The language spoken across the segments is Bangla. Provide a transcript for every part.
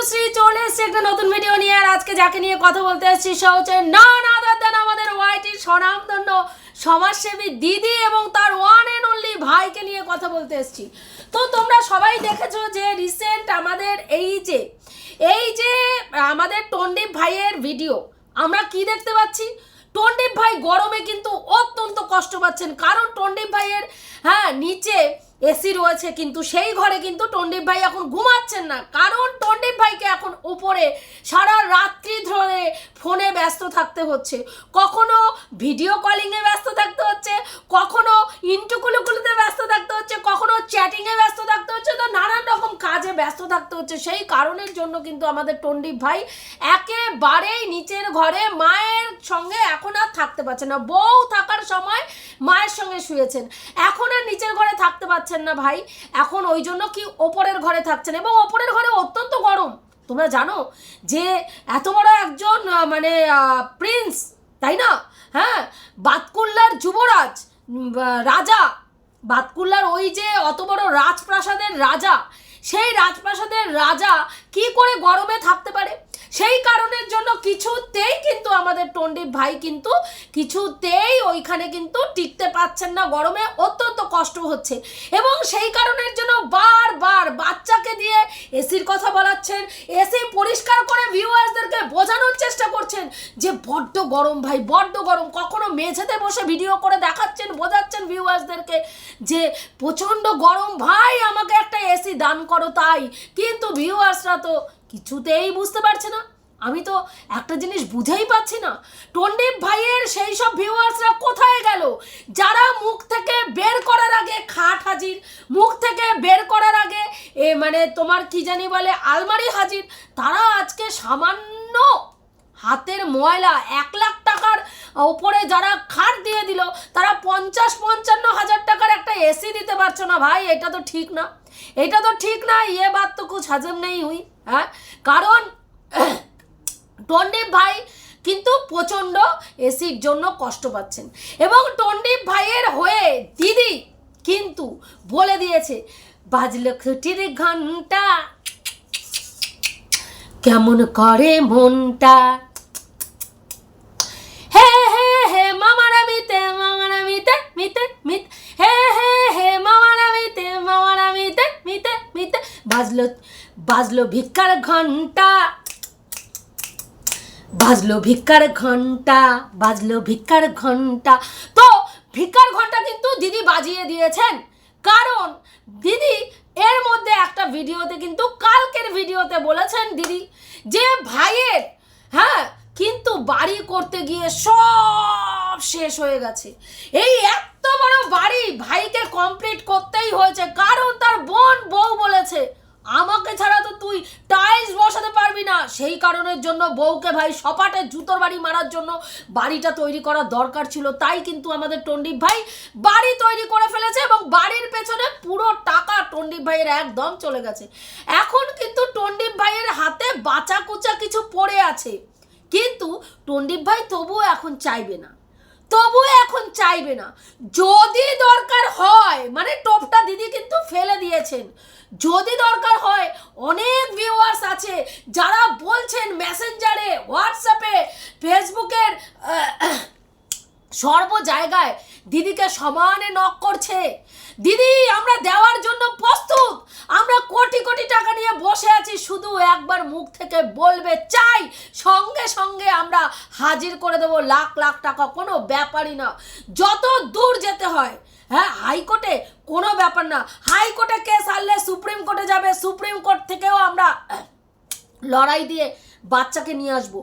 তনুশ্রী চলে এসছে একটা নতুন ভিডিও নিয়ে। আর আজকে যাকে নিয়ে কথা বলতে এসেছি, সে হচ্ছে না না দেন আমাদের ওয়াইটির স্বনামধন্য সমাজসেবী দিদি এবং তার ওয়ান অ্যান্ড অনলি ভাইকে নিয়ে কথা বলতে এসেছি। তো তোমরা সবাই দেখেছ যে রিসেন্ট আমাদের এই যে এই যে আমাদের টন্ডিপ ভাইয়ের ভিডিও আমরা কি দেখতে পাচ্ছি? টন্ডিপ ভাই গরমে কিন্তু অত্যন্ত কষ্ট পাচ্ছেন। কারণ টন্ডিপ ভাইয়ের হ্যাঁ নিচে এসি রয়েছে, কিন্তু সেই ঘরে কিন্তু টন্ডিপ ভাই এখন ঘুমাচ্ছেন না। কারণ টন্ডিপ ভাইকে এখন উপরে সারা রাত্রি ধরে ফোনে ব্যস্ত থাকতে হচ্ছে। কখনো ভিডিও কলিংয়ে ব্যস্ত থাকতে হচ্ছে, কখনো ইন্টুকুলুকুলুতে ব্যস্ত থাকতে হচ্ছে, কখনো চ্যাটিংয়ে ব্যস্ত থাকতে হচ্ছে, তো নানান রকম কাজে ব্যস্ত থাকতে হচ্ছে। সেই কারণের জন্য কিন্তু আমাদের টন্ডিপ ভাই একেবারেই নিচের ঘরে মায়ের সঙ্গে এখন আর থাকতে পারছে না। বউ থাকার সময় মায়ের সঙ্গে শুয়েছেন। এখন আর নিচের ঘরে থাকতে পারছেন না ভাই। এখন ওই জন্য কি ওপরের ঘরে থাকছেন? এবং ওপরের ঘরে অত্যন্ত গরম। তোমরা জানো যে এত বড় একজন মানে প্রিন্স তাই না? হ্যাঁ? বাতকুল্লার যুবরাজ রাজা। বাতকুল্লার ওই যে অত বড় রাজপ্রাসাদের রাজা। সেই রাজপ্রাসাদের রাজা কি করে গরমে থাকতে পারে? সেই কারণের জন্য কিছুতেই কিন্তু আমাদের টন্ডিপ ভাই কিন্তু কিছুতেই ওইখানে কিন্তু টিকতে পাচ্ছেন না। গরমে অত্যন্ত কষ্ট হচ্ছে। এবং সেই কারণের জন্য বারবার বাচ্চাকে দিয়ে এসির কথা বলাচ্ছেন, এসি পরিষ্কার করে ভিউয়ার্সদেরকে বোঝানোর চেষ্টা করছেন যে, বড্ড গরম ভাই, বড্ড গরম। কখনো মেঝেতে বসে ভিডিও করে দেখাচ্ছেন, বোঝাচ্ছেন ভিউয়ার্সদেরকে যে, প্রচণ্ড গরম ভাই, আমাকে একটা এসি দান করো তাই। কিন্তু ভিউয়ার্সরা তো কিছুতেই বুঝতে পারছে না। আমি তো একটা জিনিস বুঝেই পাচ্ছি না। টন্ডিপ ভাইয়ের সেই সব ভিউয়ার্সরা কোথায় গেল? যারা মুখ থেকে বের করার আগে খাট হাজির, মুখ থেকে বের করার আগে, এ মানে তোমার কি জানি বলে আলমারি হাজির, তারা আজকে সামান্য হাতের ময়লা, এক লাখ টাকার ওপরে যারা খাট দিয়ে দিল, তারা পঞ্চাশ পঞ্চান্ন হাজার টাকার একটা এসি দিতে পারছ না ভাই, এটা তো ঠিক না। এটা তো ঠিক না ইয়ে বাত তো কুছ হজম নেই হুই হ্যাঁ? কারণ, টন্ডিপ ভাই কিন্তু প্রচণ্ড এসির জন্য কষ্ট পাচ্ছেন। এবং টন্ডিপ ভাইয়ের হয়ে দিদি কিন্তু বলে দিয়েছে, বাজলো খুঁটির ঘণ্টা, কেমন করে মনটা? বাজলো বাজলো ভিক্ষার ঘণ্টা বাজলো ভিক্ষার ঘণ্টা বাজলো ভিক্ষার ঘণ্টা তো ভিক্ষার ঘণ্টা কিন্তু দিদি বাজিয়ে দিয়েছেন। কারণ দিদি এর মধ্যে একটা ভিডিওতে কিন্তু কালকের ভিডিওতে বলেছেন দিদি যে ভাইয়ের হ্যাঁ কিন্তু বাড়ি করতে গিয়ে সব শেষ হয়ে গেছে। এই এত বড় বাড়ি ভাইকে কমপ্লিট করতেই হয়েছে। কারণ তার বোন বউ বলেছে আমাকে ছাড়া তো তুই টাইলস বসাতে পারবি না। সেই কারণের জন্য বউকে ভাই সপাটে জুতোর বাড়ি মারার জন্য বাড়িটা তৈরি করার দরকার ছিল। তাই কিন্তু আমাদের টন্ডিপ ভাই বাড়ি তৈরি করে ফেলেছে এবং বাড়ির পেছনে পুরো টাকা টন্ডিপ ভাইয়ের একদম চলে গেছে। এখন কিন্তু টন্ডিপ ভাইয়ের হাতে বাঁচা কুচা কিছু পড়ে আছে। কিন্তু টন্ডিপ ভাই তবুও এখন চাইবে না। তবু এখন চাইবে না। যদি দরকার হয় মানে টপটা দিদি কিন্তু ফেলে দিয়েছেন। যদি দরকার হয়, অনেক ভিউয়ার্স আছে যারা বলছেন মেসেঞ্জারে হোয়াটসঅ্যাপে ফেসবুকের সর্ব জায়গায় দিদিকে সমানে নক করছে। দিদি, আমরা দেওয়ার জন্য প্রস্তুত। আমরা কোটি কোটি টাকা নিয়ে বসে আছি, শুধু একবার মুখ থেকে বলবে চাই। সঙ্গে সঙ্গে আমরা হাজির করে দেবো লাখ লাখ টাকা, কোনো ব্যাপারই না। যত দূর যেতে হয় হ্যাঁ হাইকোর্টে কোনো ব্যাপার না। হাইকোর্টে কেস আনলে সুপ্রিম কোর্টে যাবে, সুপ্রিম কোর্ট থেকেও আমরা লড়াই দিয়ে বাচ্চাকে নিয়ে আসব।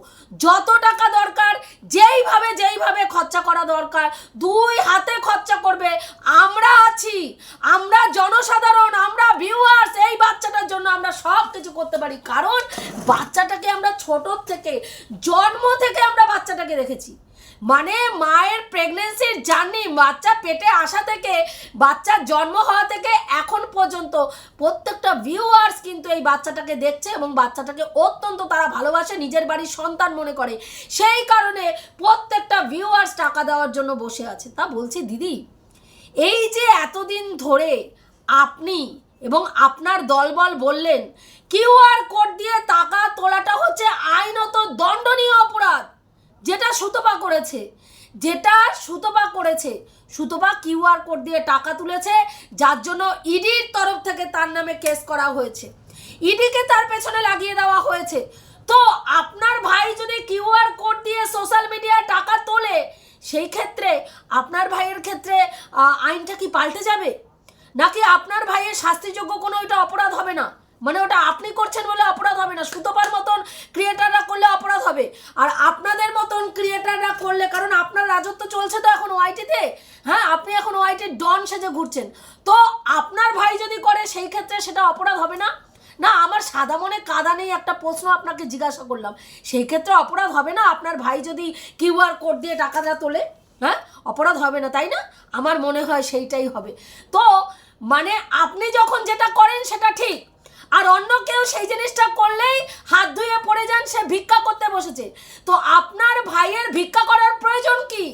যত টাকা দরকার, যেইভাবে যেইভাবে খরচা করা দরকার, দুই হাতে খরচা করবে। আমরা আছি, আমরা জনসাধারণ, আমরা ভিউয়ার্স এই বাচ্চাটার জন্য আমরা সব কিছু করতে পারি। কারণ বাচ্চাটাকে আমরা ছোটোর থেকে, জন্ম থেকে আমরা বাচ্চাটাকে দেখেছি মানে মায়ের প্রেগনেন্সির জার্নি বাচ্চা পেটে আসা থেকে বাচ্চার জন্ম হওয়া থেকে এখন পর্যন্ত প্রত্যেকটা ভিউয়ার্স কিন্তু এই বাচ্চাটাকে দেখছে এবং বাচ্চাটাকে অত্যন্ত তারা ভালোবাসে, নিজের বাড়ির সন্তান মনে করে। সেই কারণে প্রত্যেকটা ভিউয়ার্স টাকা দেওয়ার জন্য বসে আছে। তা বলছি, দিদি, এই যে এতদিন ধরে আপনি এবং আপনার দলবল বললেন কিউআর কোড দিয়ে টাকা তোলাটা হচ্ছে আইনত দণ্ডনীয় অপরাধ। যেটা সুতপা করেছে, যেটা সুতপা করেছে, সুতপা কিউআর কোড দিয়ে টাকা তুলেছে, যার জন্য ইডির তরফ থেকে তার নামে কেস করা হয়েছে। ইডিকে তার পেছনে লাগিয়ে দেওয়া হয়েছে। তো আপনার ভাই যদি কিউআর কোড দিয়ে সোশ্যাল মিডিয়ায় টাকা তোলে, সেই ক্ষেত্রে আপনার ভাইয়ের ক্ষেত্রে আইনটা কি পাল্টে যাবে? নাকি আপনার ভাইয়ের শাস্তিযোগ্য কোনো ওইটা অপরাধ হবে না? মানে ওটা আপনি করছেন বলে অপরাধ হবে না। সুতোপার মতন ক্রিয়েটাররা করলে অপরাধ হবে। আর আপনাদের মতন ক্রিয়েটাররা করলে, কারণ আপনার রাজত্ব চলছে তো এখন ওয়াইটিতে হ্যাঁ আপনি এখন ওয়াইটির ডন সেজে ঘুরছেন। তো আপনার ভাই যদি করে, সেই ক্ষেত্রে সেটা অপরাধ হবে না? না, আমার সাদা মনে কাদা নেই একটা প্রশ্ন আপনাকে জিজ্ঞাসা করলাম। সেই ক্ষেত্রে অপরাধ হবে না? আপনার ভাই যদি কিউআর কোড দিয়ে টাকাটা তোলে হ্যাঁ অপরাধ হবে না, তাই না? আমার মনে হয় সেইটাই হবে। তো মানে আপনি যখন যেটা করেন, সেটা ঠিক। আর অন্য কেউ সেই জিনিসটা করলেই হাত ধুয়ে পড়ে যান, সে ভিক্ষা করতে বসেছে। তো আপনার ভাইয়ের ভিক্ষা করার প্রয়োজন কি?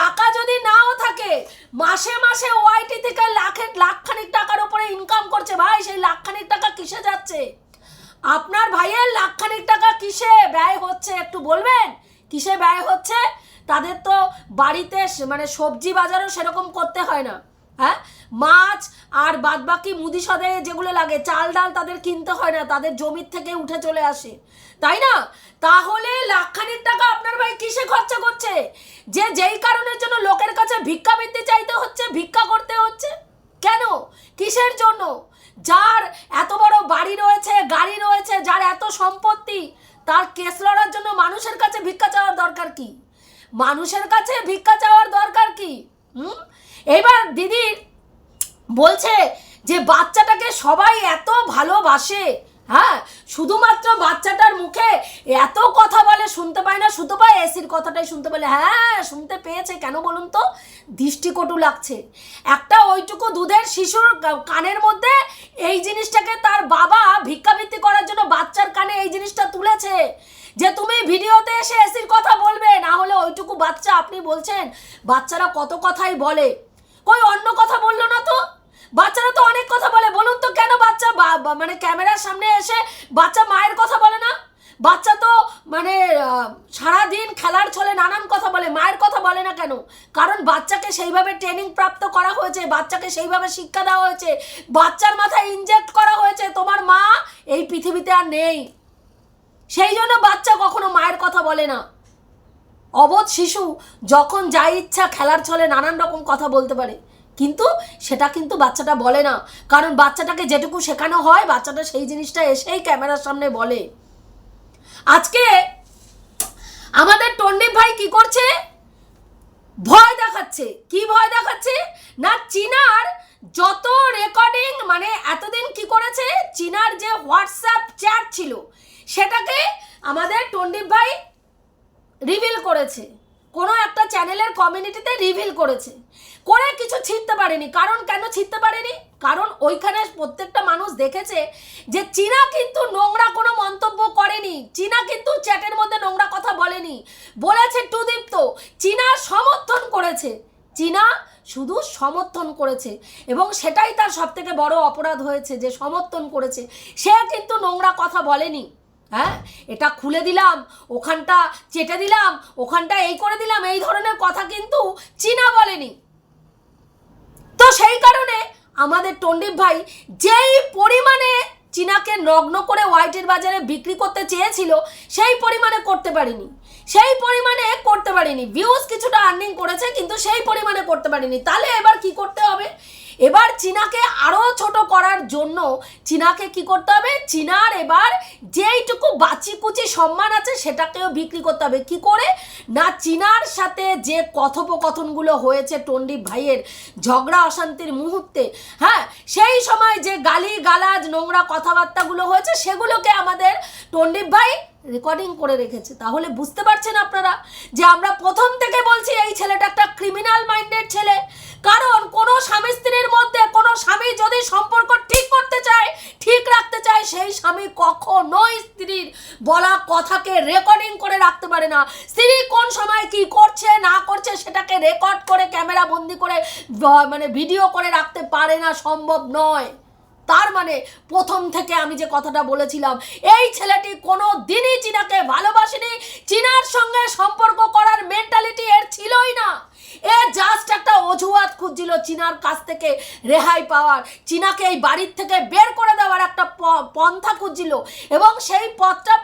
টাকা যদি নাও থাকে, মাসে মাসে ওয়াইটি থেকে লাখের লাখখানিক টাকার উপরে ইনকাম করছে। ভাই, সেই লাখখানিক টাকা কিসে যাচ্ছে? আপনার ভাইয়ের লাখখানিক টাকা কিসে ব্যয় হচ্ছে একটু বলবেন? কিসে ব্যয় হচ্ছে? তাদের তো বাড়িতে মানে সবজি বাজারও সেরকম করতে হয় না। হ্যাঁ? মাছ আর বাদবাকি মুদি সদে যেগুলো লাগে, চাল ডাল তাদের কিনতে হয় না, তাদের জমির থেকে উঠে চলে আসে। তাই না? তাহলে লাখখানিক টাকা আপনার ভাই কিসে খরচা করছে? যে যেই কারণের জন্য লোকের কাছে ভিক্ষাবৃত্তি চাইতে হচ্ছে, ভিক্ষা করতে হচ্ছে। কেন? কিসের জন্য? যার এত বড় বাড়ি রয়েছে, গাড়ি রয়েছে, যার এত সম্পত্তি, তার কেস লড়ার জন্য মানুষের কাছে ভিক্ষা চাওয়ার দরকার কি? মানুষের কাছে ভিক্ষা চাওয়ার দরকার কি? হুম? এবার দিদি বলছে যে বাচ্চাটাকে সবাই এত ভালোবাসে হ্যাঁ? শুধুমাত্র বাচ্চাটার মুখে এত কথা বলে, শুনতে পায় না, শুধু পায় এসির কথাটাই শুনতে পেলে হ্যাঁ শুনতে পেয়েছে কেন বলুন তো? দৃষ্টিকটু লাগছে। একটা ওইটুকু দুধের শিশুর কানের মধ্যে এই জিনিসটাকে তার বাবা ভিক্ষাবৃত্তি করার জন্য বাচ্চার কানে এই জিনিসটা তুলেছে। যে তুমি ভিডিওতে এসে এসির কথা বলবে, না হলে ওইটুকু বাচ্চা, আপনি বলছেন, বাচ্চারা কত কথাই বলে। কই অন্য কথা বলল না তো? বাচ্চারা তো অনেক কথা বলে। বলুন তো কেন বাচ্চা মানে ক্যামেরার সামনে এসে বাচ্চা মায়ের কথা বলে না? বাচ্চা তো মানে সারাদিন খেলার ছলে নানান কথা বলে, মায়ের কথা বলে না কেন? কারণ বাচ্চাকে সেইভাবে ট্রেনিং প্রাপ্ত করা হয়েছে, বাচ্চাকে সেইভাবে শিক্ষা দেওয়া হয়েছে, বাচ্চার মাথায় ইনজেক্ট করা হয়েছে, তোমার মা এই পৃথিবীতে আর নেই। সেই জন্য বাচ্চা কখনো মায়ের কথা বলে না। অবোধ শিশু যখন যা ইচ্ছা খেলার ছলে নানান রকম কথা বলতে পারে। কিন্তু সেটা কিন্তু বাচ্চাটা বলে না। কারণ বাচ্চাটাকে যেটুকু শেখানো হয়, বাচ্চাটা সেই জিনিসটা এসেই ক্যামেরার সামনে বলে। আজকে আমাদের টন্ডিপ ভাই কি করছে? ভয় দেখাচ্ছে। কি ভয় দেখাচ্ছে? না, চীনার যত রেকর্ডিং মানে এতদিন কি করেছে? চীনার যে হোয়াটসঅ্যাপ চ্যাট ছিল, সেটাকে আমাদের টন্ডিপ ভাই রিভিল করেছে। কোনো একটা চ্যানেলের কমিউনিটিতে রিভিল করেছে। করে কিছু ছিঁড়তে পারেনি। কারণ কেন ছিঁড়তে পারেনি? কারণ ওইখানে প্রত্যেকটা মানুষ দেখেছে যে চীনা কিন্তু নোংরা কোনো মন্তব্য করেনি। চীনা কিন্তু চ্যাটের মধ্যে নোংরা কথা বলেনি। বলেছে টুদীপ্ত চীনা সমর্থন করেছে। চীনা শুধু সমর্থন করেছে। এবং সেটাই তার সব থেকে বড় অপরাধ হয়েছে যে সমর্থন করেছে। সে কিন্তু নোংরা কথা বলেনি। হ্যাঁ? এটা খুলে দিলাম, ওখানটা চেটে দিলাম, ওখানটা এই করে দিলাম, এই ধরনের কথা কিন্তু চীনা বলেনি। তো সেই কারণে আমাদের টন্ডিপ ভাই যেই পরিমাণে চীনাকে নগ্ন করে হোয়াইটের বাজারে বিক্রি করতে চেয়েছিল, সেই পরিমাণে করতে পারিনি। সেই পরিমাণে করতে পারিনি। ভিউজ কিছুটা আর্নিং করেছে, কিন্তু সেই পরিমাণে করতে পারিনি। তাহলে এবার কি করতে হবে? এবার চীনাকে আরও ছোট করার জন্য চীনাকে কি করতে হবে? চীনার এবার যেইটুকু বাচি কুচি সম্মান আছে সেটাকেও বিক্রি করতে হবে। কি করে? না, চীনার সাথে যে কথোপকথনগুলো হয়েছে টন্ডিপ ভাইয়ের ঝগড়া অশান্তির মুহূর্তে হ্যাঁ সেই সময় যে গালি গালাজ নোংরা কথাবার্তাগুলো হয়েছে সেগুলোকে আমাদের টন্ডিপ ভাই রেকর্ডিং করে রেখেছে। তাহলে বুঝতে পারছেন আপনারা যে আমরা প্রথম থেকে বলছি এই ছেলেটা একটা ক্রিমিনাল মাইন্ডেড ছেলে। কারণ কোনো স্বামী স্ত্রীর মধ্যে কোনো স্বামী যদি সম্পর্ক ঠিক করতে চায়, ঠিক রাখতে চায়, সেই স্বামী কখনোই স্ত্রীর বলা কথাকে রেকর্ডিং করে রাখতে পারে না। স্ত্রী কোন সময় কি করছে, না করছে, সেটাকে রেকর্ড করে ক্যামেরা বন্দি করে মানে ভিডিও করে রাখতে পারে না, সম্ভব নয়। তার মানে প্রথম থেকে আমি যে কথাটা বলেছিলাম, এই ছেলেটি কোনো দিনই চীনাকে ভালোবাসেনি। চীনার সঙ্গে সম্পর্ক করার মেন্টালিটি এর ছিলই না। এ জাস্ট একটা অজুহাত খুঁজছিল চীনার কাছ থেকে রেহাই পাওয়ার। চীনাকে এই বাড়ির থেকে বের করে দেওয়ার একটা পন্থা খুঁজছিল। এবং সেই পথটা,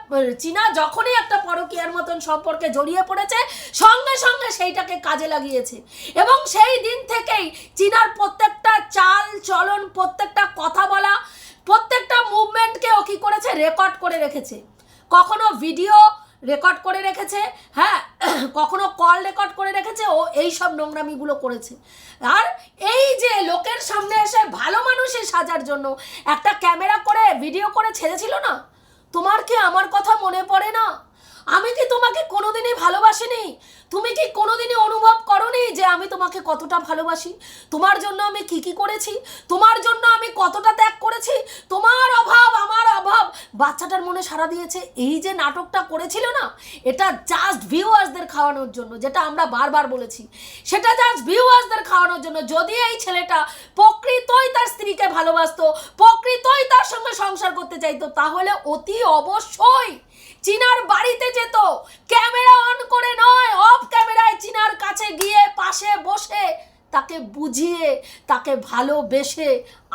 চীনা যখনই একটা পরকীয়ার মতন সম্পর্কে জড়িয়ে পড়েছে, সঙ্গে সঙ্গে সেইটাকে কাজে লাগিয়েছে। এবং সেই দিন থেকেই চীনার প্রত্যেকটা চাল, চলন, প্রত্যেকটা কথা বলা, প্রত্যেকটা মুভমেন্টকে ও কী করেছে রেকর্ড করে রেখেছে। কখনো ভিডিও রেকর্ড করে রেখেছে হ্যাঁ কখনো কল রেকর্ড করে রেখেছে, ও এই সব নোংরামিগুলো করেছে। আর এই যে লোকের সামনে এসে ভালো মানুষের সাজার জন্য একটা ক্যামেরা করে ভিডিও করে ছেড়েছিল না? তোমার কি আমার কথা মনে পড়ে না? আমি কি তোমাকে কোনোদিনই ভালোবাসিনি? তুমি কি কোনোদিনই অনুভব করনি যে আমি তোমাকে কতটা ভালোবাসি? তোমার জন্য আমি কি কি করেছি? তোমার জন্য আমি কতটা ত্যাগ করেছি? তোমার অভাব, আমার অভাব। বাচ্চাটার মনে সাড়া দিয়েছে, এই যে নাটকটা করেছিল না, এটা জাস্ট ভিউয়ার্সদের খাওয়ানোর জন্য, যেটা আমরা বারবার বলেছি। সেটা জাস্ট ভিউয়ার্সদের খাওয়ানোর জন্য। যদি এই ছেলেটা প্রকৃতই তার স্ত্রীকে ভালোবাসতো, প্রকৃতই তার সঙ্গে সংসার করতে চাইতো, তাহলে অতি অবশ্যই চিনার বাড়িতে যেত। ক্যামেরা অন করে নয়, অফ ক্যামেরায় চিনার কাছে গিয়ে পাশে বসে তাকে বুঝিয়ে, তাকে ভালোবেসে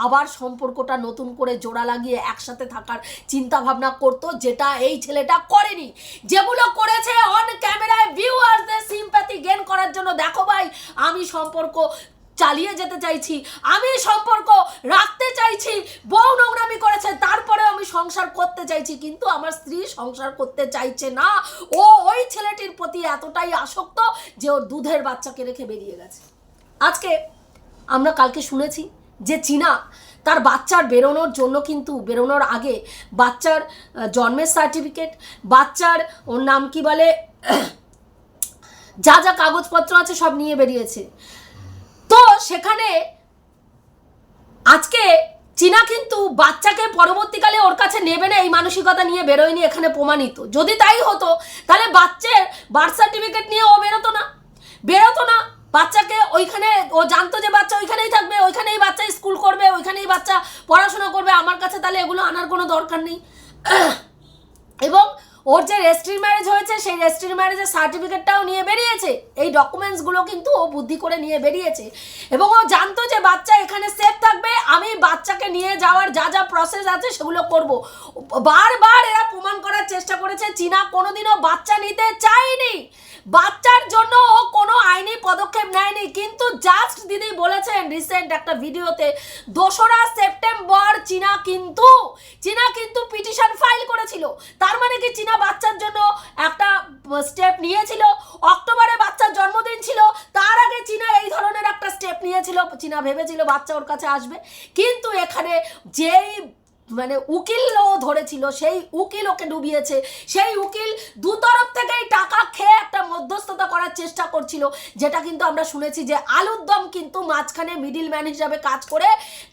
আবার সম্পর্কটা নতুন করে জোড়া লাগিয়ে একসাথে থাকার চিন্তা ভাবনা করতো, যেটা এই ছেলেটা করেনি। যেগুলো করেছে অন ক্যামেরায় ভিউ ভিউয়ার্সদের সিম্প্যাথি গেন করার জন্য, দেখো ভাই, আমি সম্পর্ক চালিয়ে যেতে চাইছি। আমি সম্পর্ক রাখতে চাইছি। বউ নোংরামি করেছে তারপরে আমি সংসার করতে চাইছি। কিন্তু আমার স্ত্রী সংসার করতে চাইছে না। ও ওই ছেলেটির প্রতি এতটাই আসক্ত যে ওর দুধের বাচ্চাকে রেখে বেরিয়ে গেছে। আজকে আমরা কালকে শুনেছি যে চীনা তার বাচ্চার বেরোনোর জন্য কিন্তু বেরোনোর আগে বাচ্চার জন্মের সার্টিফিকেট বাচ্চার ওর নাম কি বলে, যা যা কাগজপত্র আছে সব নিয়ে বেরিয়েছে। তো সেখানে আজকে চীনা কিন্তু বাচ্চাকে পরবর্তীকালে ওর কাছে নেবে না, এই মানসিকতা নিয়ে বেরোয়নি, এখানে প্রমাণিত। যদি তাই হতো, তাহলে বাচ্চার বার্থ সার্টিফিকেট নিয়ে ও বেরোতো না। বেরোতো না, বাচ্চাকে ওইখানে, ও জানতো যে বাচ্চা ওইখানেই থাকবে, ওইখানেই বাচ্চা স্কুল করবে, ওইখানেই বাচ্চা পড়াশোনা করবে, আমার কাছে তাহলে এগুলো আনার কোনো দরকার নেই। এবং ওর যে রেজিস্ট্রি ম্যারেজ হয়েছে, সেই রেজিস্ট্রি ম্যারেজের সার্টিফিকেটটাও নিয়ে বেরিয়েছে। এই ডকুমেন্টসগুলো কিন্তু ও বুদ্ধি করে নিয়ে বেরিয়েছে। এবং ও জানতো যে বাচ্চা এখানে সেফ থাকবে, আমি বাচ্চাকে নিয়ে যাওয়ার যা যা প্রসেস আছে সেগুলো করব। বারবার এরা প্রমাণ করার চেষ্টা করেছে, চীনা কোনোদিনও বাচ্চা নিতে চায়নি। বাচ্চার জন্য ও কোনো আইনি পদক্ষেপ নেয়নি। কিন্তু জাস্ট দিদি বলেছেন রিসেন্ট একটা ভিডিওতে, দোসরা সেপ্টেম্বর চীনা কিন্তু চীনা কিন্তু পিটিশন ফাইল করেছিল। তার মানে কি চীনা বাচ্চার জন্য একটা স্টেপ নিয়েছিল। অক্টোবরে বাচ্চার জন্মদিন ছিল, তার আগে চীনা এই ধরনের একটা স্টেপ নিয়েছিল। চীনা ভেবেছিল বাচ্চা ওর কাছে আসবে। কিন্তু এখানে যেই মানে উকিল ও ধরেছিল, সেই উকিল ওকে ডুবিয়েছে, সেই উকিল দু তরফ থেকেই টাকা খেয়ে একটা মধ্যস্থতা করার চেষ্টা করছিল, যেটা কিন্তু আমরা শুনেছি যে আলুর দম কিন্তু মাঝখানে মিডিল ম্যান হিসাবে কাজ করে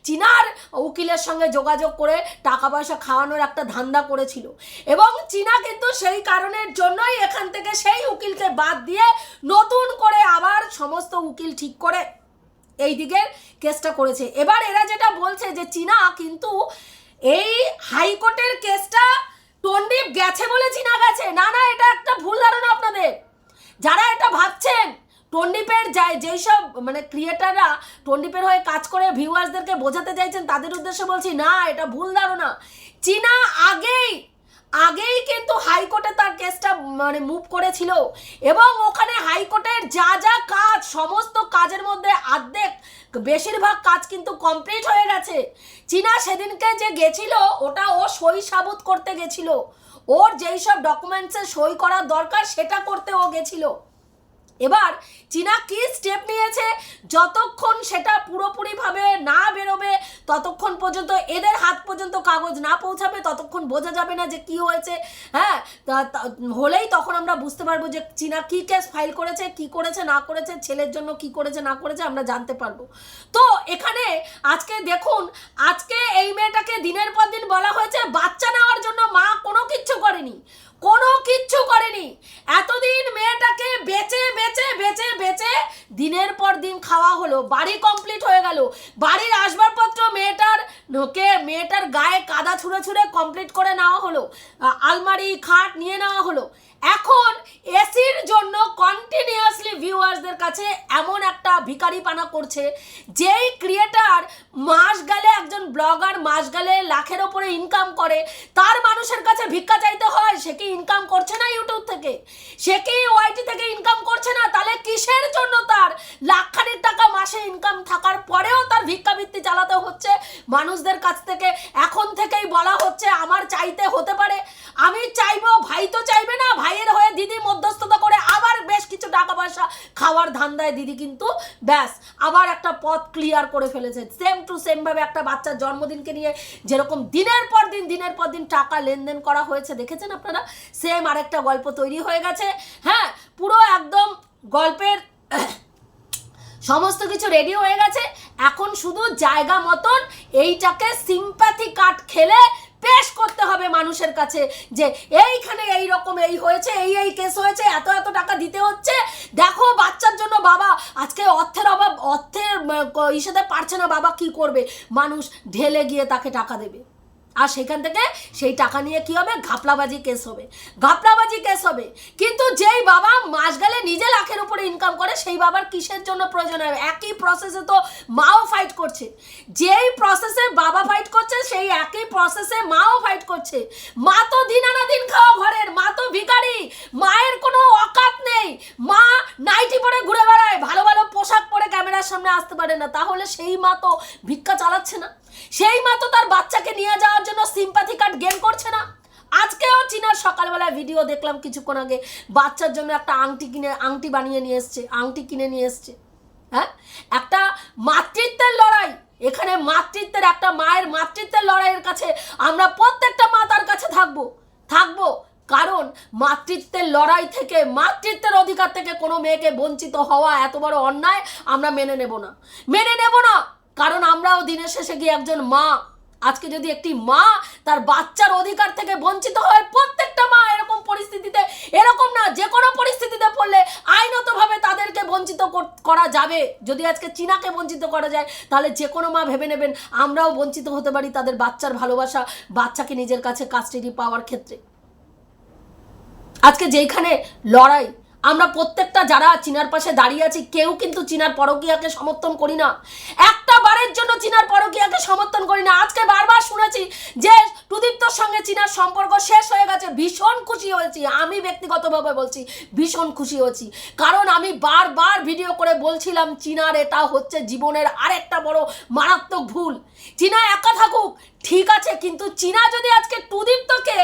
চীনার উকিলের সঙ্গে যোগাযোগ করে টাকা পয়সা খাওয়ানোর একটা ধান্দা করেছিল। এবং চীনা কিন্তু সেই কারণের জন্যই এখান থেকে সেই উকিলকে বাদ দিয়ে নতুন করে আবার সমস্ত উকিল ঠিক করে এই দিকের কেসটা করেছে। এবার এরা যেটা বলছে যে চীনা কিন্তু এই হাইকোর্টের কেসটা টন্ডিপ গেছে বলেছি না গেছে? না না, এটা একটা ভুল ধারণা আপনাদের। যারা এটা ভাবছেন টন্ডিপের যায় যেই সব মানে ক্রিয়েটাররা টন্ডিপের হয়ে কাজ করে ভিউয়ার্সদেরকে বোঝাতে চাইছেন, তাদের উদ্দেশ্যে বলছি, না, এটা ভুল ধারণা। চীনা আগেই আগেই কিন্তু হাইকোর্টে তার কেসটা মানে মুভ করেছিল। এবং ওখানে হাইকোর্টের যা যা কাজ, সমস্ত কাজের মধ্যে আর্ধেক, বেশিরভাগ কাজ কিন্তু কমপ্লিট হয়ে গেছে। চীনা সেদিনকে যে গেছিল, ওটা ও সই সাবুত করতে গেছিল। ওর যেই সব ডকুমেন্টসে সই করার দরকার, সেটা করতে ও গেছিল। এবার চীনা কি স্টেপ নিয়েছে? যতক্ষণ সেটা পুরোপুরিভাবে না বেরোবে, ততক্ষণ পর্যন্ত এদের হাত পর্যন্ত কাগজ না পৌঁছাবে, ততক্ষণ বোঝা যাবে না যে কি হয়েছে। হ্যাঁ হলেই তখন আমরা বুঝতে পারব যে চীনা কি কেস ফাইল করেছে, কি করেছে, না করেছে, ছেলের জন্য কি করেছে, না করেছে, আমরা জানতে পারব। তো এখানে আজকে দেখুন, আজকে এই মেয়েটাকে দিনের পর দিন বলা হয়েছে, বাচ্চা নেওয়ার জন্য মা কোনো কিচ্ছু করেনি। কোনো কিচ্ছু করেনি। এতদিন মেয়েটাকে বেচে বেচে বেচে বেচে দিনের পর দিন খাওয়া হলো, বাড়ি কমপ্লিট হয়ে গেল। বাড়ির আসবাবপত্র মেয়েটার কে মেয়েটার গায়ে কাদা ছুঁড়ে ছুঁড়ে কমপ্লিট করে নেওয়া হলো। আলমারি, খাট নিয়ে নেওয়া হলো। এখন এসির জন্য কন্টিনিউয়াসলি ভিউয়ার্সদের কাছে এমন একটা ভিখারি পানা করছে, যেই ক্রিয়েটার মাস গেলে একজন ব্লগার মাস গেলে লাখের ওপরে ইনকাম করে, তার মানুষের কাছে ভিক্ষা চাইতে হয়, সে কি ইনকাম করছে না ইউটিউব থেকে? সে কি ওয়াইটি থেকে ইনকাম করছে না? তাহলে কিসের জন্য তার লাখখানিক টাকা মাসে ইনকাম থাকার পরেও তার ভিক্ষাবৃত্তি চালাতে হচ্ছে? মানুষদের কাছ থেকে এখন থেকেই বলা হচ্ছে আমার চাইতে হতে পারে আমি চাইব ভাই তো চাইবে না ভাইয়ের হয়ে দিদি মধ্যস্থতা করে আবার বেশ কিছু টাকা পয়সা খাওয়ার ধান্দায় দিদি কিন্তু ব্যাস আবার একটা পথ ক্লিয়ার করে ফেলেছে। সেম টু সেম ভাবে একটা বাচ্চার জন্মদিনকে নিয়ে যেরকম দিনের পর দিন, দিনের পর দিন টাকা লেনদেন করা হয়েছে, দেখেছেন আপনারা? সেম আরেকটা গল্প তৈরি হয়ে গেছে। হ্যাঁ পুরো একদম গল্পের সমস্ত কিছু রেডি হয়ে গেছে। এখন শুধু জায়গা মতন, এইটাকে সিম্প্যাথি কাট খেলে পেশ করতে হবে মানুষের কাছে যে এইখানে এই রকম এই হয়েছে, এই এই কেস হয়েছে, এত এত টাকা দিতে হচ্ছে। দেখো বাচ্চার জন্য বাবা, আজকে অর্থের অভাব, অর্থের ইসেতে পারছে না বাবা, কি করবে? মানুষ ঢেলে গিয়ে তাকে টাকা দেবে। আর সেখান থেকে সেই টাকা নিয়ে কি হবে? ঘাপলাবাজি কেস হবে। ঘাপলাবাজি কেস হবে। কিন্তু যেই বাবা মাস গেলে নিজে লাখের উপরে ইনকাম করে, সেই বাবার কিসের জন্য প্রয়োজন হবে? একই প্রসেসে তো মাও ফাইট করছে। যেই প্রসেসে বাবা ফাইট করছে, সেই একই প্রসেসে মাও ফাইট করছে। মা তো দিন আনা দিন খাওয়া ঘরের, মা তো ভিখারি, মায়ের কোনো অকাত নেই। মা নাইটি পরে ঘুরে বেড়ায়, ভালো ভালো পোশাক পরে ক্যামেরার সামনে আসতে পারে না। তাহলে সেই মা তো ভিক্ষা চালাচ্ছে না। সেই মা তো তার বাচ্চাকে নিয়ে যাওয়ার জন্য সিম্পাথি কার্ড গেম করছে না। আজকেও চিনার সকালবেলায় ভিডিও দেখলাম কিছুক্ষণ আগে। বাচ্চার জন্য একটা আংটি কিনে, আংটি বানিয়ে নিয়ে এসছে, আংটি কিনে নিয়ে এসছে। হ্যাঁ? একটা মাতৃত্বের লড়াই। এখানে মাতৃত্বের, একটা মায়ের মাতৃত্বের লড়াইয়ের কাছে আমরা প্রত্যেকটা মাতার কাছে থাকব। থাকব। কারণ মাতৃত্বের লড়াই থেকে, মাতৃত্বের অধিকার থেকে কোনো মেয়েকে বঞ্চিত হওয়া এত বড় অন্যায় আমরা মেনে নেব না। মেনে নেব না। কারণ আমরাও দিনের শেষে গিয়ে একজন মা। আজকে যদি একটি মা তার বাচ্চার অধিকার থেকে বঞ্চিত হয়, প্রত্যেকটা মা এরকম পরিস্থিতিতে, এরকম না, যে কোনো পরিস্থিতিতে পড়লে আইনতভাবে তাদেরকে বঞ্চিত করা যাবে। যদি আজকে চীনাকে বঞ্চিত করা যায়, তাহলে যে কোনো মা ভেবে নেবেন আমরাও বঞ্চিত হতে পারি তাদের বাচ্চার ভালোবাসা, বাচ্চাকে নিজের কাছে কাস্টাডি পাওয়ার ক্ষেত্রে। আজকে যেইখানে লড়াই আমরা প্রত্যেকটা যারা চীনার পাশে দাঁড়িয়ে আছি, কেউ কিন্তু চীনার পরকীয়াকে সমর্থন করি না। একটা বারের জন্য চীনার পরকীয়াকে সমর্থন করি না। আজকে বারবার শুনেছি যে প্রদীপ্তর সঙ্গে চীনার সম্পর্ক শেষ হয়ে গেছে। ভীষণ খুশি হয়েছি। আমি ব্যক্তিগতভাবে বলছি, ভীষণ খুশি হয়েছি। কারণ আমি বারবার ভিডিও করে বলছিলাম, চীনার এটা হচ্ছে জীবনের আরেকটা বড় মারাত্মক ভুল। চীনা একা থাকুক ঠিক আছে, কিন্তু চীনা যদি আজকে টুদীপ্তকে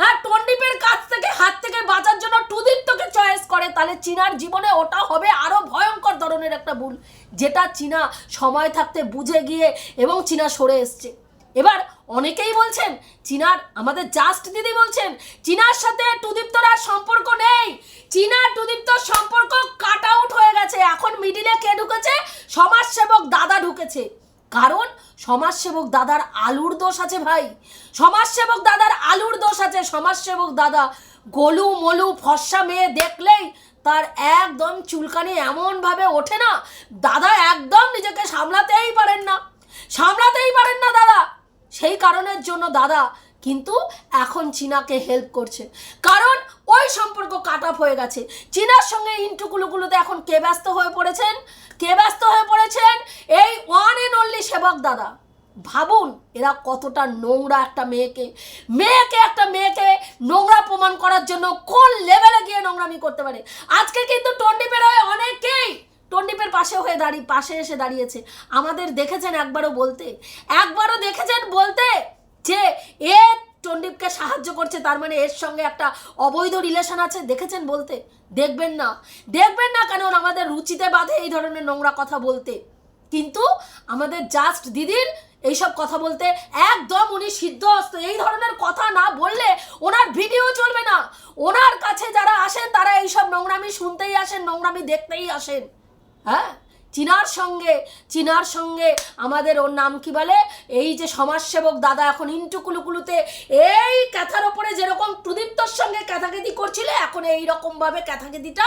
হ্যাঁ টন্ডিপের কাছ থেকে, হাত থেকে বাঁচার জন্য টুদীপ্তকে চয়েস করে, তাহলে চীনার জীবনে ওটা হবে আরও ভয়ঙ্কর ধরনের একটা ভুল, যেটা চীনা সময় থাকতে বুঝে গিয়ে এবং চীনা সরে এসছে। এবার অনেকেই বলছেন, চীনার, আমাদের জাস্ট দিদি বলছেন, চীনার সাথে টুদীপ্তর আর সম্পর্ক নেই। চীনা টুদীপ্তর সম্পর্ক কাট আউট হয়ে গেছে। এখন মিডিলে কে ঢুকেছে? সমাজসেবক দাদা ঢুকেছে। কারণ সমাজসেবক দাদার আলুর দোষ আছে ভাই। সমাজসেবক দাদার আলুর দোষ আছে। সমাজসেবক দাদা গলু, মলু, ফর্সা মেয়ে দেখলেই তার একদম চুলকানি এমনভাবে ওঠে না, দাদা একদম নিজেকে সামলাতেই পারেন না। সামলাতেই পারেন না দাদা। সেই কারণের জন্য দাদা কিন্তু এখন চীনাকে হেল্প করছে। কারণ সম্পর্ক কাট অফ হয়ে গেছে। চীনার সঙ্গে ইন্টুকুলুকুলুতে এখন কে ব্যস্ত হয়ে পড়েছেন? কে ব্যস্ত হয়ে পড়েছেন? এই ওয়ান এন্ড অনলি সেবক দাদা। ভাবুন, এরা কতটা নোংরা একটা মেয়েকে। মেয়েকে একটা মেয়েকে নোংরা প্রমাণ করার জন্য কোন লেভেলে গিয়ে নোংরামি করতে পারে? আজকে কিন্তু টন্ডিপের হয়ে অনেকেই টন্ডিপের পাশে হয়ে দাঁড়িয়ে, পাশে এসে দাঁড়িয়েছে। আমাদের দেখেছেন একবারও বলতে। একবারও দেখেছেন বলতে যে এ টন্ডিপকে সাহায্য করছে, তার মানে এর সঙ্গে একটা অবৈধ রিলেশন আছে, দেখেছেন বলতে? দেখবেন না। দেখবেন না কারণ আমাদের রুচিতে বাধে এই ধরনের নোংরা কথা বলতে। কিন্তু আমাদের জাস্ট দিদির এইসব কথা বলতে একদম উনি সিদ্ধ সিদ্ধহস্ত। এই ধরনের কথা না বললে ওনার ভিডিও চলবে না। ওনার কাছে যারা আসেন, তারা এইসব নোংরামি শুনতেই আসেন, নোংরামি দেখতেই আসেন। হ্যাঁ? চিনার সঙ্গে চিনার সঙ্গে আমাদের ওর নাম কি বলে? এই যে সমাজসেবক দাদা এখন ইন্টুকুলুকুলুতে, এই ক্যাথার ওপরে যেরকম প্রদীপ্তর সঙ্গে ক্যাথাকেদি করছিল, এখন এই রকমভাবে ক্যাথাকেদিটা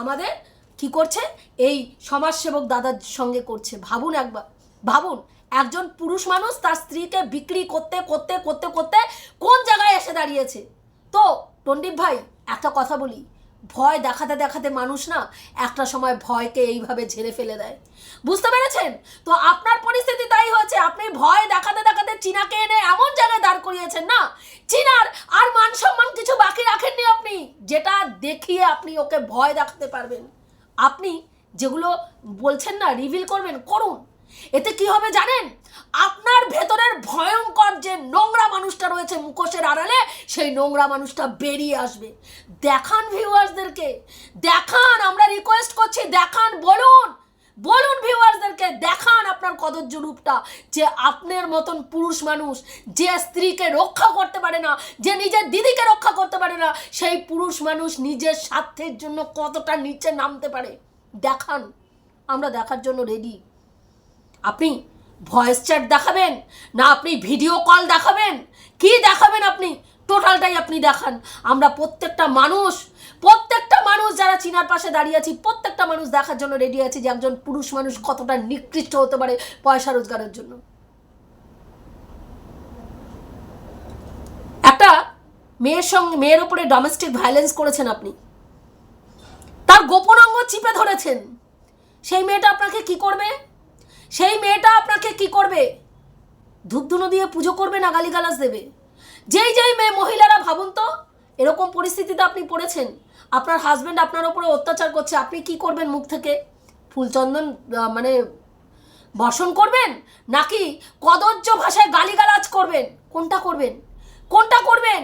আমাদের কি করছে? এই সমাজসেবক দাদার সঙ্গে করছে। ভাবুন একবার, ভাবুন, একজন পুরুষ মানুষ তার স্ত্রীকে বিক্রি করতে করতে করতে করতে কোন জায়গায় এসে দাঁড়িয়েছে? তো টন্ডিপ ভাই, একটা কথা বলি ভয় দেখাতে দেখাতে মানুষ না একটা সময় ভয়কে এইভাবে ঝেড়ে ফেলে দেয়। বুঝতে পেরেছেন? তো আপনার পরিস্থিতি তাই হয়েছে, আপনি ভয় দেখাতে দেখাতে চীনাকে এনে এমন জায়গায় দাঁড় করিয়েছেন না? চীনার আর মান সম্মান কিছু বাকি রাখেননি আপনি, যেটা দেখিয়ে আপনি ওকে ভয় দেখাতে পারবেন। আপনি যেগুলো বলছেন না রিভিল করবেন, করুন। এতে কি হবে জানেন? আপনার ভেতরের ভয়ঙ্কর যে নোংরা মানুষটা রয়েছে মুখোশের আড়ালে, সেই নোংরা মানুষটা বেরিয়ে আসবে। দেখান ভিউয়ার্সদেরকে, দেখান, আমরা রিকোয়েস্ট করছি, দেখান, বলুন। বলুন ভিউয়ার্সদেরকে, দেখান আপনার কদর্য রূপটা, যে আপনার মতন পুরুষ মানুষ যে স্ত্রীকে রক্ষা করতে পারে না, যে নিজের দিদিকে রক্ষা করতে পারে না, সেই পুরুষ মানুষ নিজের স্বার্থের জন্য কতটা নিচে নামতে পারে। দেখান, আমরা দেখার জন্য রেডি আপনি ভয়েস চ্যাট দেখাবেন? না আপনি ভিডিও কল দেখাবেন? কি দেখাবেন আপনি? টোটালটাই আপনি দেখান। আমরা প্রত্যেকটা মানুষ প্রত্যেকটা মানুষ যারা চীনার পাশে দাঁড়িয়ে আছি, প্রত্যেকটা মানুষ দেখার জন্য রেডি আছে যে একজন পুরুষ মানুষ কতটা নিকৃষ্ট হতে পারে পয়সা রোজগারের জন্য। একটা মেয়ের সঙ্গে, মেয়ের ওপরে ডোমেস্টিক ভায়োলেন্স করেছেন আপনি। তার গোপন অঙ্গ চিপে ধরেছেন। সেই মেয়েটা আপনাকে কি করবে? সেই মেয়েটা আপনাকে কি করবে? ধূপধুনো দিয়ে পুজো করবে না গালিগালাজ দেবে? যেই যেই মেয়ে মহিলারা ভাবুন তো, এরকম পরিস্থিতিতে আপনি পড়েছেন, আপনার হাজবেন্ড আপনার ওপরে অত্যাচার করছে, আপনি কি করবেন মুখ থেকে? ফুলচন্দন মানে বর্ষণ করবেন? নাকি কদর্য ভাষায় গালিগালাজ করবেন? কোনটা করবেন? কোনটা করবেন?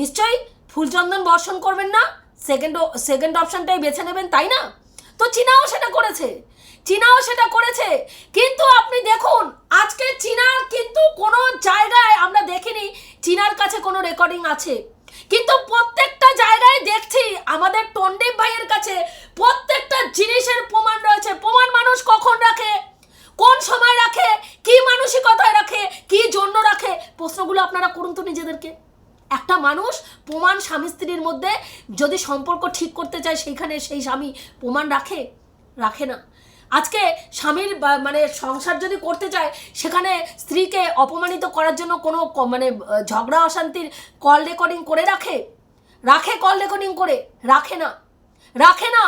নিশ্চয়ই ফুলচন্দন বর্ষণ করবেন না? সেকেন্ড সেকেন্ড অপশনটাই বেছে নেবেন, তাই না? তো চীনাও সেটা করেছে। চীনাও সেটা করেছে। কিন্তু আপনি দেখুন, আজকে চীনার কিন্তু কোনো জায়গায় আমরা দেখিনি চীনার কাছে কোনো রেকর্ডিং আছে। কিন্তু প্রত্যেকটা জায়গায় দেখছি আমাদের টন্ডিপ ভাইয়ের কাছে প্রত্যেকটা জিনিসের প্রমাণ রয়েছে। প্রমাণ মানুষ কখন রাখে? কোন সময় রাখে? কি মানসিকতায় রাখে? কি জন্য রাখে? প্রশ্নগুলো আপনারা করুন তো নিজেদেরকে। একটা মানুষ প্রমাণ স্বামী স্ত্রীর মধ্যে যদি সম্পর্ক ঠিক করতে চায়, সেইখানে সেই স্বামী প্রমাণ রাখে? রাখে না। আজকে স্বামীর মানে সংসার যদি করতে চায়, সেখানে স্ত্রীকে অপমানিত করার জন্য কোনো মানে ঝগড়া অশান্তির কল রেকর্ডিং করে রাখে? রাখে কল রেকর্ডিং করে? রাখে না। রাখে না।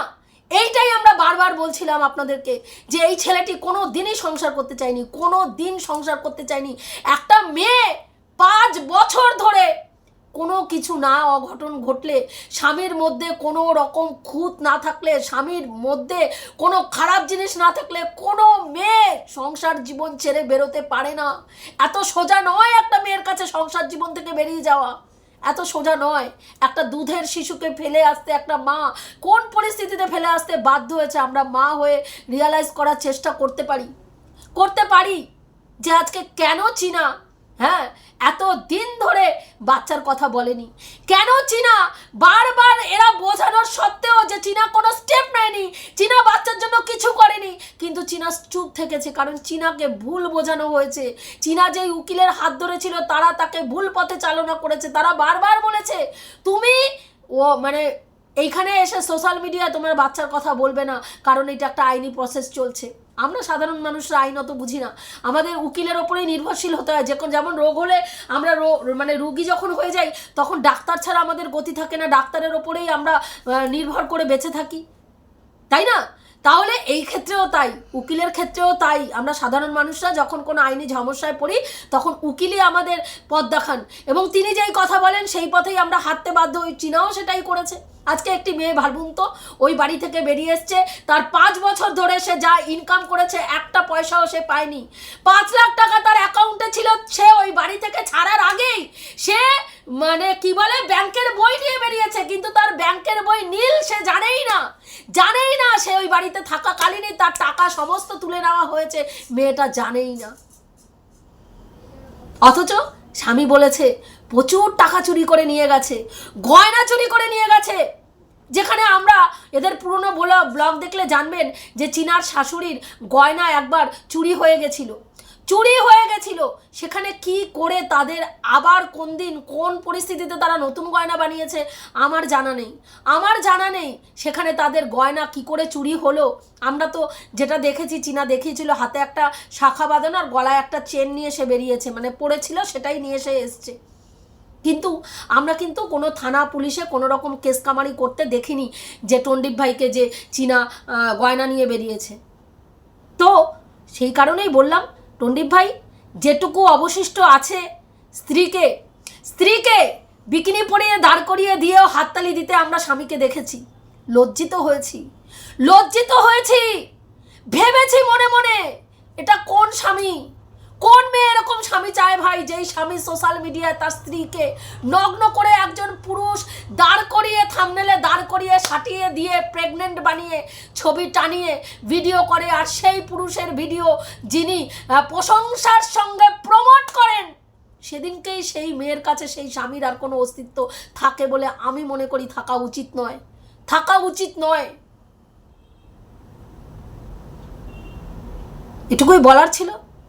এইটাই আমরা বারবার বলছিলাম আপনাদেরকে, যে এই ছেলেটি কোনো দিনই সংসার করতে চায়নি, কোনো দিন সংসার করতে চায়নি। একটা মেয়ে পাঁচ বছর ধরে কোনো কিছু না অঘটন ঘটলে, স্বামীর মধ্যে কোনো রকম খুঁত না থাকলে, স্বামীর মধ্যে কোনো খারাপ জিনিস না থাকলে কোনো মেয়ে সংসার জীবন ছেড়ে বেরোতে পারে না। এত সোজা নয় একটা মেয়ের কাছে সংসার জীবন থেকে বেরিয়ে যাওয়া। এত সোজা নয়। একটা দুধের শিশুকে ফেলে আসতে একটা মা কোন পরিস্থিতিতে ফেলে আসতে বাধ্য হয়েছে আমরা মা হয়ে রিয়ালাইজ করার চেষ্টা করতে পারি? করতে পারি যে আজকে কেন চীনা হ্যাঁ এত দিন ধরে বাচ্চার কথা বলেনি। কেন চীনা? বারবার এরা বোঝানোর সত্ত্বেও যে চীনা কোনো স্টেপ নেয়নি, চীনা বাচ্চার জন্য কিছু করেনি। কিন্তু চীনা চুপ থেকেছে, কারণ চীনাকে ভুল বোঝানো হয়েছে। চীনা যেই উকিলের হাত ধরেছিল, তারা তাকে ভুল পথে চালনা করেছে। তারা বারবার বলেছে, তুমি ও মানে এইখানে এসে সোশ্যাল মিডিয়া তোমার বাচ্চার কথা বলবে না, কারণ এটা একটা আইনি প্রসেস চলছে। আমরা সাধারণ মানুষরা আইন অত বুঝি না। আমাদের উকিলের ওপরেই নির্ভরশীল হতে হয়। যখন যেমন রোগ হলে আমরা মানে রুগী যখন হয়ে যাই, তখন ডাক্তার ছাড়া আমাদের গতি থাকে না। ডাক্তারের ওপরেই আমরা নির্ভর করে বেঁচে থাকি। তাই না? তাহলে এই ক্ষেত্রেও তাই, উকিলের ক্ষেত্রেও তাই। আমরা সাধারণ মানুষরা যখন কোনো আইনি সমস্যায় পড়ি, তখন উকিলই আমাদের পথ দেখান। এবং তিনি যেই কথা বলেন, সেই পথেই আমরা হাঁটতে বাধ্য হই। চীনাও সেটাই করেছে। আজকে একটি মেয়ে ভাবুন তো ওই বাড়ি থেকে বেরিয়ে এসছে। তার পাঁচ বছর ধরে সে যা ইনকাম করেছে, একটা পয়সাও সে পায়নি। পাঁচ লাখ টাকা তার অ্যাকাউন্টে ছিল, সে ওই বাড়ি থেকে ছাড়ার আগেই সে মানে কি বলে, ব্যাংকের বই নিয়ে বেরিয়েছে। কিন্তু তার ব্যাংকের বই নীল, সে জানেই না জানেই না সে ওই বাড়িতে থাকাকালীনই তার টাকা সমস্ত তুলে নেওয়া হয়েছে। মেয়েটা জানেই না। অথচ স্বামী বলেছে প্রচুর টাকা চুরি করে নিয়ে গেছে, গয়না চুরি করে নিয়ে গেছে। যেখানে আমরা এদের পুরনো বলা ব্লগ দেখলে জানবেন যে চীনার শাশুড়ির গয়না একবার চুরি হয়ে গেছিল। চুরি হয়ে গেছিল। সেখানে কি করে তাদের আবার কোন দিন, কোন পরিস্থিতিতে তারা নতুন গয়না বানিয়েছে, আমার জানা নেই। আমার জানা নেই সেখানে তাদের গয়না কি করে চুরি হলো। আমরা তো যেটা দেখেছি, চীনা দেখিয়েছিল, হাতে একটা শাখা বাঁধানো আর গলায় একটা চেন নিয়ে সে বেরিয়েছে। মানে পড়েছিল, সেটাই নিয়ে এসে এসছে। কিন্তু আমরা কিন্তু কোনো থানা, পুলিশে কোনো রকম কেস কামারি করতে দেখিনি যে টন্ডিপ ভাইকে যে চীনা গয়না নিয়ে বেরিয়েছে। তো সেই কারণেই বললাম টন্ডিপ ভাই, যেটুকু অবশিষ্ট আছে স্ত্রীকে স্ত্রীকে বিকিনি পরিয়ে দাঁড় করিয়ে দিয়েও হাততালি দিতে আমরা স্বামীকে দেখেছি। লজ্জিত হয়েছি। লজ্জিত হয়েছি! ভেবেছি মনে মনে এটা কোন স্বামী? কোন মেয়ে এরকম স্বামী চায় ভাই? যেই স্বামী সোশ্যাল মিডিয়ায় তার স্ত্রীকে নগ্ন করে একজন পুরুষ দাঁড় করিয়ে থামনেলে দাঁড় করিয়ে, সাটিয়ে দিয়ে প্রেগনেন্ট বানিয়ে, ছবি টানিয়ে ভিডিও করে, আর সেই পুরুষের ভিডিও যিনি প্রশংসার সঙ্গে প্রমোট করেন, সেদিনকেই সেই মেয়ের কাছে সেই স্বামীর আর কোনো অস্তিত্ব থাকে বলে আমি মনে করি থাকা উচিত নয়। থাকা উচিত নয়। এটুকুই বলার ছিল।